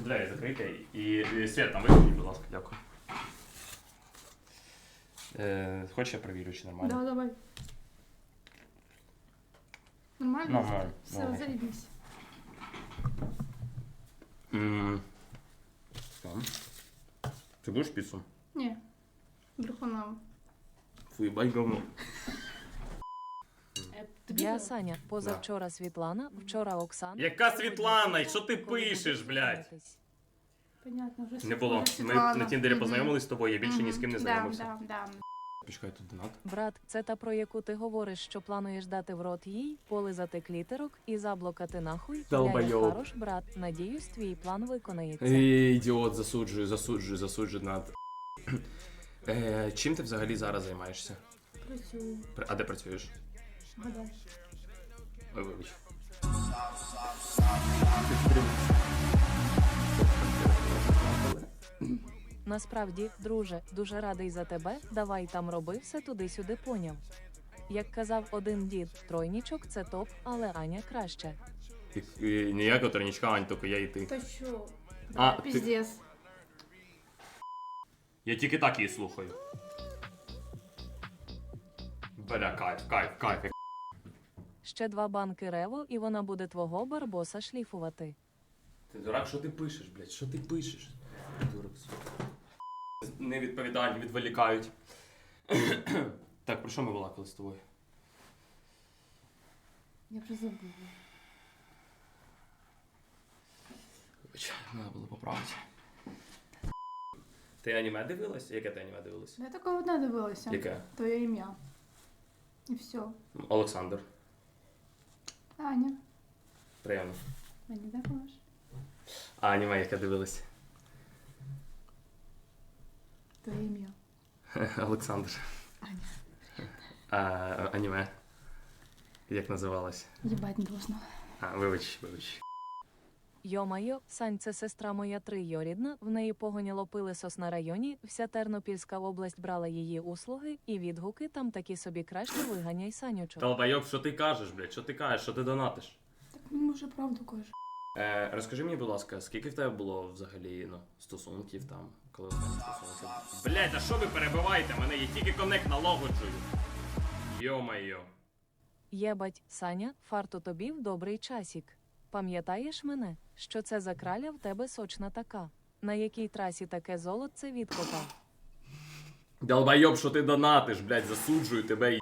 Двері закрийте і, і світ там вимкніть, будь ласка, дякую. Е, хочеш я перевірю, чи нормально? Да, давай. Нормально? Нормально. Все, нормально. заебись. М, Там. Ти будеш піцу? Не, брехунам. Фу, їбать говно. Я Саня, позавчора Світлана, вчора Оксана. Яка Світлана? І що ти пишеш, блядь? Понятно, вже Не було. Ми на Тіндері познайомились з тобою, я більше ні з ким не знайомився. Да, да, да. Почекай тут донат. Брат, це та про яку ти говориш, що плануєш дати в рот їй, полизати клітерок і заблокати нахуй. Долбойоб. Я хорош, брат. Надіюсь, твій план виконається. Ей, ідіот, засуджую, засуджую, засуджую над. Е, чим ти взагалі зараз займаєшся? Працюю. А де працюєш? Гадай. Ой, вибач. Насправді, друже, дуже радий за тебе. Давай там роби все туди-сюди поняв. Як казав один дід, тройнічок це топ, але Аня краще. І- і Ніякого тройничка, Ань, тільки я і ти. Та що? А, ти-. Я тільки так її слухаю. Бля, кайф, кайф, кайф. Ще два банки рево, і вона буде твого барбоса шліфувати. Ти дурак, що ти пишеш, блядь? Що ти пишеш? Дурак. сука. Невідповідальні, відволікають. так, про що ми балакали з тобою? Я вже забула. Вибач, треба було поправити. Ти аніме дивилась? Яке ти аніме дивилась? Я такого одне дивилася. Яке? Твоє ім'я. І все. Олександр. Аня. Приємно. Мені також. А аніме, яке дивилась? Твоє ім'я. Олександр. Аня. А, аніме. Як називалось? Єбать не должно. А, вибач, вибач. Йо-майо, Сань, це сестра моя трийорідна, в неї погоняло пилисос на районі, вся Тернопільська область брала її услуги, і відгуки там такі собі краще виганяй Санючок. Долбайок, що ти кажеш, блядь? Що ти кажеш? Що ти донатиш? Так він може правду каже. Е, розкажи мені, будь ласка, скільки в тебе було взагалі ну, стосунків там, коли в мене стосунки? Блять, а що ви перебиваєте? Мене є тільки коннект налагоджую. Йо-майо. Єбать, Саня, фарту тобі в добрий часік. Пам'ятаєш мене, що це за краля в тебе сочна така? На якій трасі таке золотце відкопав? Долбайоб, що ти донатиш, блядь, засуджую тебе і.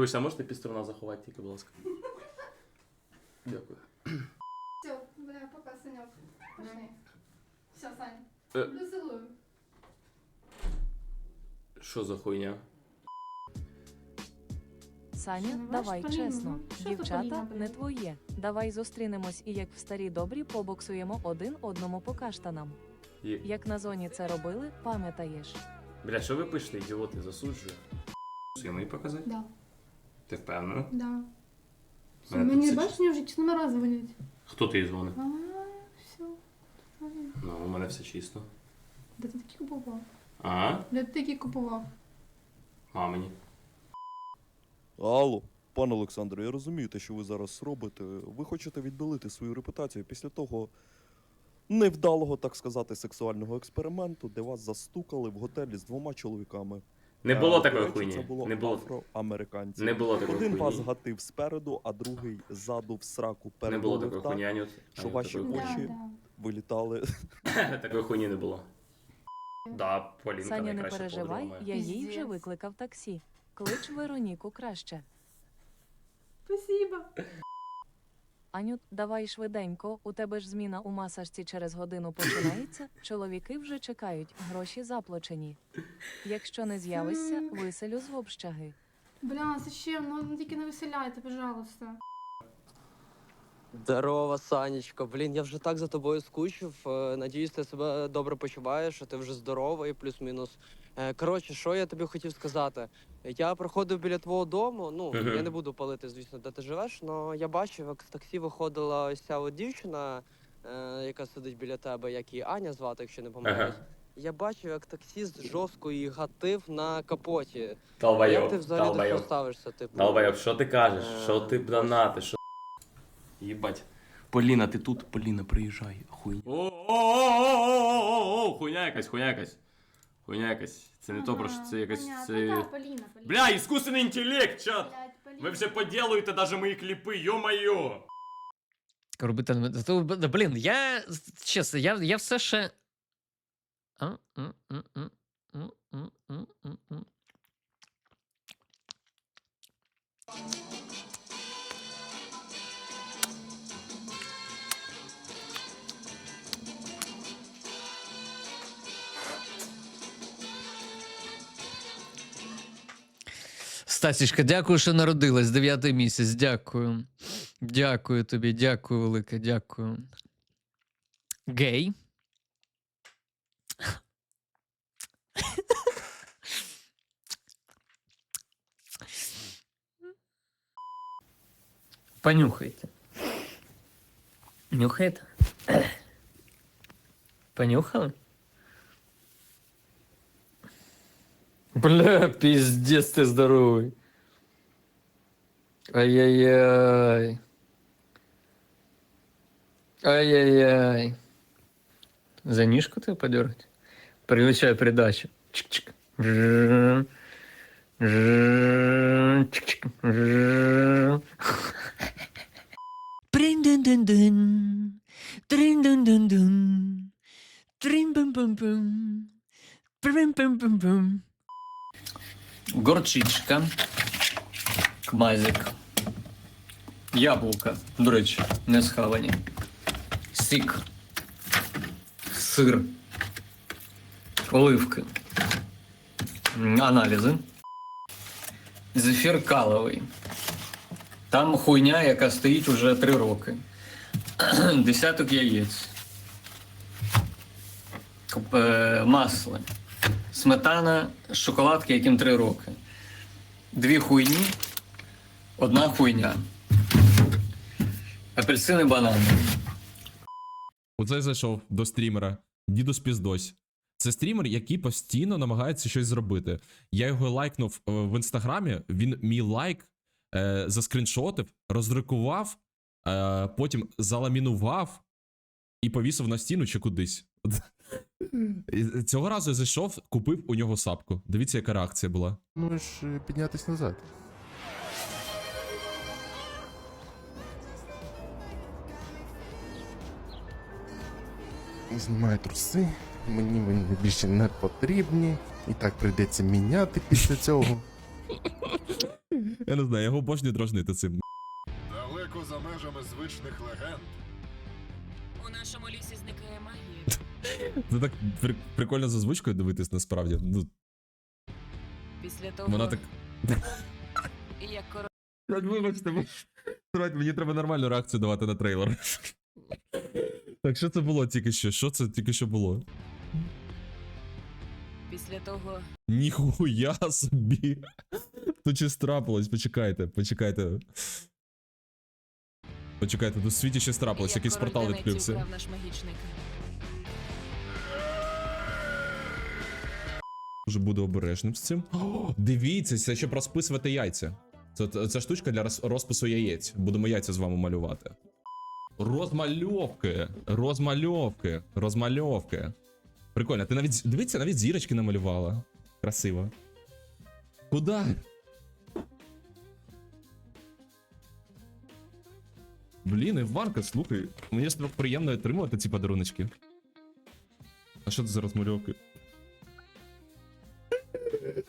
Вибачте, а можете піструна заховати тільки, будь ласка? Дякую. Все, бля, пока, Санек. Пошли. Все, Сань. Е. Люблю, целую. Що за хуйня? Саня, ваш давай Поліна? чесно, Ну, що за дівчата Поліна, не твоє. Давай зустрінемось і як в старі добрі побоксуємо один одному по каштанам. Є... Як на зоні це робили, пам'ятаєш. Бля, що ви пишете, ідіоти, засуджую. Сину і показати? Да, Ти впевнена? да. Все, Мене мені тут бачиш, мені вже чи номера дзвонять. Хто ти дзвонив? А, все. Ну, у мене все чисто. Де ти такі купував? А? Де ти такі купував? Мамині. Алло, пане Олександре, я розумію те, що ви зараз робите. Ви хочете відбілити свою репутацію після того невдалого, так сказати, сексуального експерименту, де вас застукали в готелі з двома чоловіками. Не Е, було до такої речі, хуйні. Це було Не було. афроамериканці. Не було такої Один вас гатив спереду, а другий ззаду в сраку Не було такої так, хуйні, Анют. що Анют, ваші такої очі- Да, да. вилітали. хуйні- Такої хуйні не було. Да, Полінка Саня, не найкраща переживай, я їй вже Піздець. викликав таксі. Клич Вероніку краще. Спасибо. Аню, давай швиденько, у тебе ж зміна у масажці через годину починається. Чоловіки вже чекають, гроші заплачені. Якщо не з'явишся, виселю з общаги. Бля, зачем? Ну тільки не виселяйте, пожалуйста. Здорово, Санечко. Блін, я вже так за тобою скучив. Е, Надіюсь, ти себе добре почуваєш, що ти вже здоровий, плюс-мінус. Е, Коротше, що я тобі хотів сказати? Я проходив біля твого дому. Ну, Мгм. я не буду палити, звісно, де ти живеш, але я бачив, як з таксі виходила ось ця от дівчина, е, яка сидить біля тебе, як її Аня звати, якщо не помиляюсь. Я бачив, як таксіст жорстко її гатив на капоті. Як ти Долбайоб, взагалі до цього долбайоб. ставишся? Типу, Долбайоб, що ти кажеш? Е, Що ти донати? Що... Єбать. Поліна, ти тут? Поліна, приїжджай. Хуйня. О-о-о-о-о-о-о! Хуйня якась, хуйня якась. Хуйня якась. Це не то, про що це якась. Це... Поліна, Поліна. Бля, іскусний інтелект, чат! Блядь, Поліна. Ви вже поділуєте даже мої кліпи, йо-моє! Робити не- Блін, я чесно, я, я все ще. А? М, м, м, м, м, м, м, м. Стасічка, дякую, що народилась. Дев'ятий місяць. Дякую. Дякую тобі, дякую, велике, дякую. Гей. Понюхайте. Нюхает? Понюхала? Бля, пиздец ты здоровый. Ай-яй-яй. Ай-яй-яй. За нишку ты подергать? Переключаю передачу. Чик-чик. Трин-бум-бум-бум. Горчичка. Кмазик. Яблука. До речі, не схавані. Сік. Сир. Оливки. Аналізи. Зефір каловий. Там хуйня, яка стоїть уже три роки. Десяток яєць. Е, Масло. Сметана, шоколадки, яким три роки. Дві хуйні, одна хуйня. Апельсини, банани. Оце зайшов до стрімера. Дідус Піздось. Це стрімер, який постійно намагається щось зробити. Я його лайкнув е, в інстаграмі. Він мій лайк е, заскріншотив, роздрукував, е, потім заламінував і повісив на стіну чи кудись. І Цього разу я зайшов, купив у нього сапку. Дивіться, яка реакція була. Можеш е, піднятись назад. Знімаю труси, мені вони більше не потрібні. І так прийдеться міняти після цього. Я не знаю, я його обожнюю дражнити цим. Далеко за межами звичних легенд. У нашому лісі зникає магія. Це так при- прикольно за звучкою дивитись насправді. Ну, Після того, вона так. як король Вибачте, ви- мені треба нормальну реакцію давати на трейлер. Так, що це було тільки що? Що це тільки що було? після того, Ніхуя собі. Тут щось трапилось, почекайте, почекайте. Почекайте, тут в світі щось трапилось, якийсь портал відкрився. наш магічник. Дуже буду обережним з цим. О, дивіться, це щоб розписувати яйця. Це, це, штучка для розпису яєць. Будемо яйця з вами малювати. Розмальовки. Розмальовки. Розмальовки. Прикольно. Ти навіть дивіться, навіть зірочки намалювала. Красиво. Куда? Блін, Іванка, слухай. Мені ж приємно отримувати ці подаруночки. А що це за розмальовки?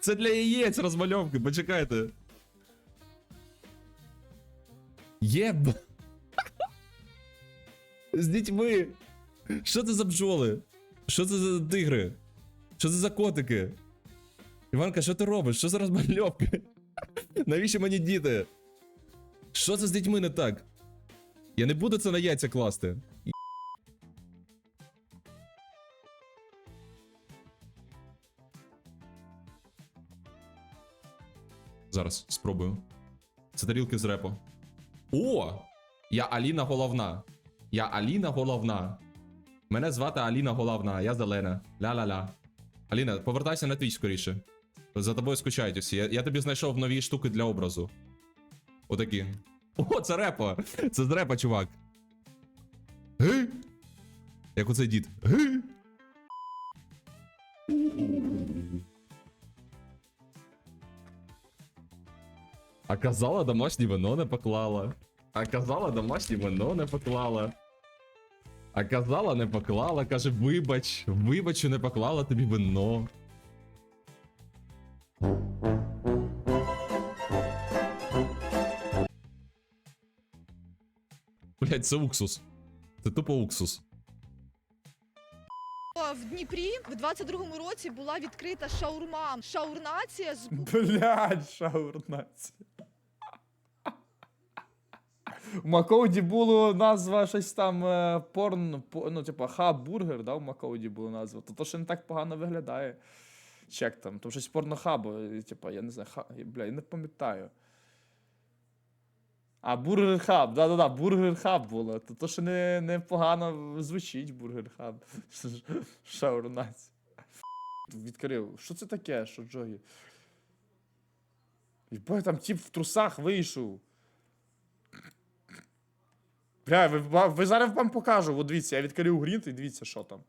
Це для яєць розмальовки, почекайте. Єб. З дітьми. Що це за бджоли? Що це за тигри? Що це за котики? Іванка, що ти робиш? Що за розмальовки? Навіщо мені діти? Що це з дітьми не так? Я не буду це на яйця класти. Зараз спробую. Це тарілки з репо. О! Я Аліна Головна. Я Аліна Головна. Мене звати Аліна Головна, я зелена. Ля-ля-ля. Аліна, повертайся на твій скоріше. За тобою скучають усі. Я, я тобі знайшов нові штуки для образу. Отакі. О, це репо! Це з репа, чувак. Гей! Як оцей дід. Гей! А казала, домашнє вино не поклала. А казала, домашнє вино не поклала. А казала, не поклала. Каже, вибач, вибач, що не поклала тобі вино. Блять, це уксус. Це тупо уксус. В Дніпрі в 22-му році була відкрита шаурма. Шаурнація з Блядь, шаурнація. У Макоуді було назва щось там е, порн, ну, типа хаб-бургер, да, у Макоуді було назва. То, то ще не так погано виглядає. Чек там, то щось порнохаб, е, типа, я не знаю, ха, бля, я не пам'ятаю. А, бургер хаб, да-да-да, бургер хаб було. То, то ще не, не погано звучить бургер хаб. Шаурнація. Відкрив. Що це таке? Що Джогі? Єбать, там тип в трусах вийшов. Бля, ви, ви зараз вам покажу. От дивіться, я відкрив грінт і дивіться, що там.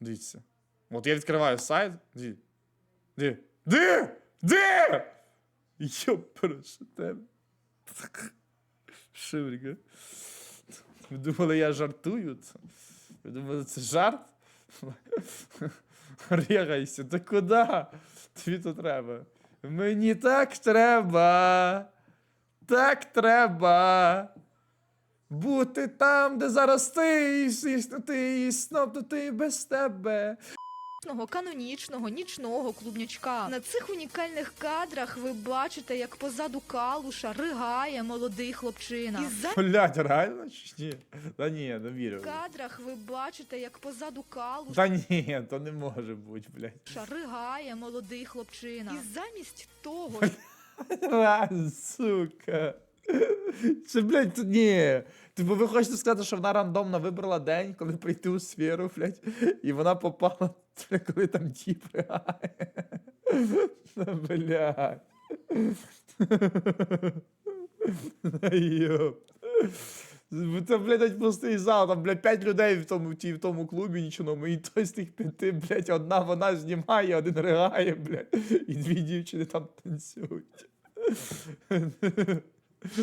Дивіться. От я відкриваю сайт. Ді. Де? Де? Де? Йоперше тебе. Шивріка. Ви думали, я жартую? Ви думали, це жарт? Регайся, та куди? Тобі то треба. Мені так треба. Так треба. Бути там, де зараз ти, існути, і без тебе. канонічного нічного клубнячка. На цих унікальних кадрах ви бачите, як позаду калуша ригає молодий хлопчина. І за Блять, реально чи ні? Та ні, не вірю. кадрах ви бачите, як позаду калуша Та ні, то не може бути, блядь. ригає молодий хлопчина. І замість того, Раз, сука. Це, блядь, ні. Типу, ви хочете сказати, що вона рандомно вибрала день, коли прийти у сферу, блядь, і вона попала, коли там тіп Блядь. Йоп. Це, блядь, пустий зал, там, блядь, п'ять людей в тому, ті, в тому клубі нічному, і той з тих п'яти, блядь, одна вона знімає, один ригає, блядь, і дві дівчини там танцюють.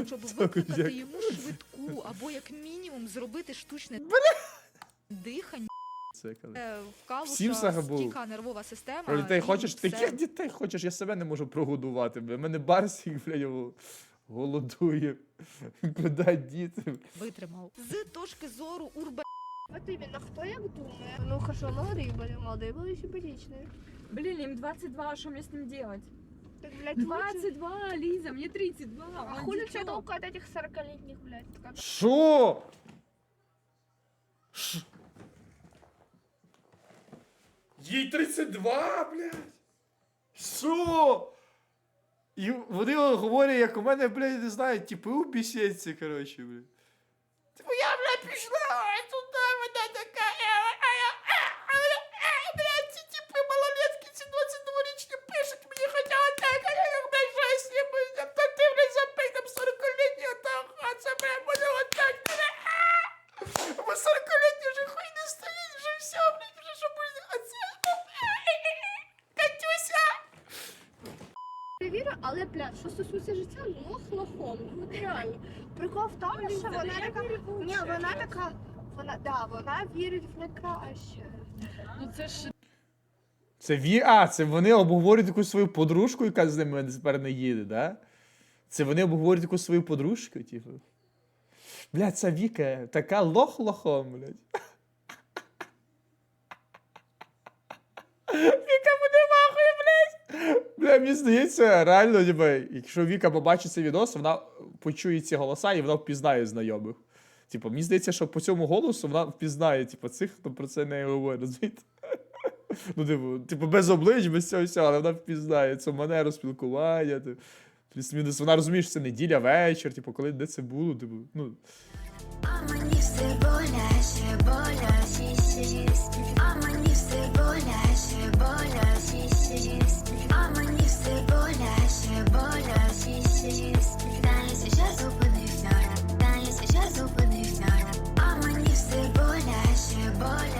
щоб викликати як- йому швидку або як мінімум зробити штучне дихання. Це. Е, Всім був. стійка нервова система. Про дітей хочеш? Таких дітей хочеш, я себе не можу прогодувати. бля. У мене барсік, блядь, гол- голодує. Куди діти? витримав. З точки зору урба Вот именно, кто як думає? Ну хорошо, молодые были, молодые были симпатичные. Блін, їм 22, що мені з ним делать? Так, блядь, лучше. 22, Ліза, мені 32. А хули тебе толку от этих 40-летних, блядь? Как- Що? Ш- Їй 32, блядь. Що? І вони говорять, як у мене, блядь, не знаю, типи у бісєці, коротше, блядь. Типу, я, блядь, пішла ой, туди, вона така, е, а я, е, а я, е, блядь, ці типи малолетки, ці 22-річні пишуть мені, хоча так, а я, блядь, щось, я, блядь, та ти, блядь, запий там 40-літнього, та, а це, блядь, буде отак, блядь, а! Бо 40-літній вже хуй не стоїть, вже все, блядь, вже що буде, а це, Катюся! Перевірю, але, блядь, що стосується життя, ну, лохом. Ну, реально. Прикол в тому, що вона така... Ні, вона така... Вона, да, вона вірить в найкраще. Ну це ж Це ві... А, це вони обговорюють якусь свою подружку, яка з ними тепер не їде, да? Це вони обговорюють якусь свою подружку, типу. Блядь, ця Віка така лох лохом, блядь. Віка буде махою, блядь. Бля, мені здається, реально, ніби, якщо Віка побачить цей відос, вона почує ці голоса і вона впізнає знайомих. Типу, мені здається, що по цьому голосу вона впізнає, типу, цих, хто про це не говорить? Ну, типу, типу, без облич, без цього всього, але вона впізнає цю манеру спілкування. Типу, плюс-мінус, вона розуміє, що це неділя, вечір, типу, коли де це було, типу, ну мені все боляче, боляче, а мені все боляче, боляче, а мені все боляче, боляче, та я сейчас зупинився, та я сейчас зупинився, а мені все боляче, боляче.